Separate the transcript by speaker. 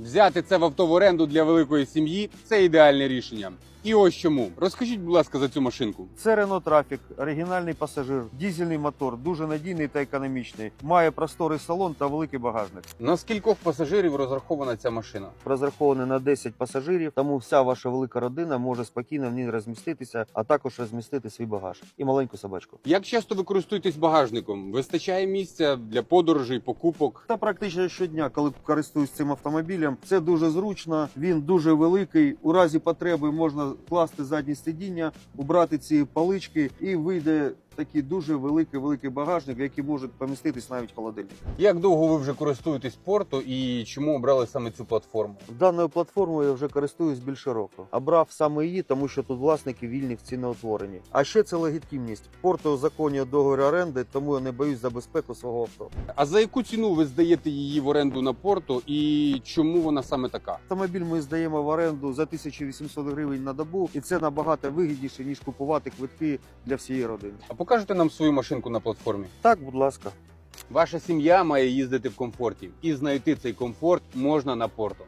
Speaker 1: Взяти це в авто в оренду для великої сім'ї це ідеальне рішення. І ось чому. Розкажіть, будь ласка, за цю машинку.
Speaker 2: Це Renault Traffic, оригінальний пасажир, дізельний мотор, дуже надійний та економічний. Має просторий салон та великий багажник.
Speaker 1: На скількох пасажирів розрахована ця машина?
Speaker 2: Розрахований на 10 пасажирів, тому вся ваша велика родина може спокійно в ній розміститися, а також розмістити свій багаж і маленьку собачку.
Speaker 1: Як часто ви користуєтесь багажником? Вистачає місця для подорожей, покупок?
Speaker 2: Та практично щодня, коли користуюсь цим автомобілем, це дуже зручно. Він дуже великий. У разі потреби можна класти заднє сидіння, убрати ці палички, і вийде такий дуже великий великий багажник, в який може поміститись навіть холодильник.
Speaker 1: Як довго ви вже користуєтесь порту і чому обрали саме цю платформу?
Speaker 2: Даною платформою я вже користуюсь більше року. Обрав саме її, тому що тут власники вільні в ціноутворенні. А ще це легітимність. Порто узаконює договір оренди, тому я не боюсь за безпеку свого авто.
Speaker 1: А за яку ціну ви здаєте її в оренду на порту і чому вона саме така?
Speaker 2: Автомобіль ми здаємо в оренду за 1800 гривень на добу, і це набагато вигідніше ніж купувати квитки для всієї родини.
Speaker 1: А покажете нам свою машинку на платформі?
Speaker 2: Так, будь ласка.
Speaker 1: Ваша сім'я має їздити в комфорті, і знайти цей комфорт можна на порту.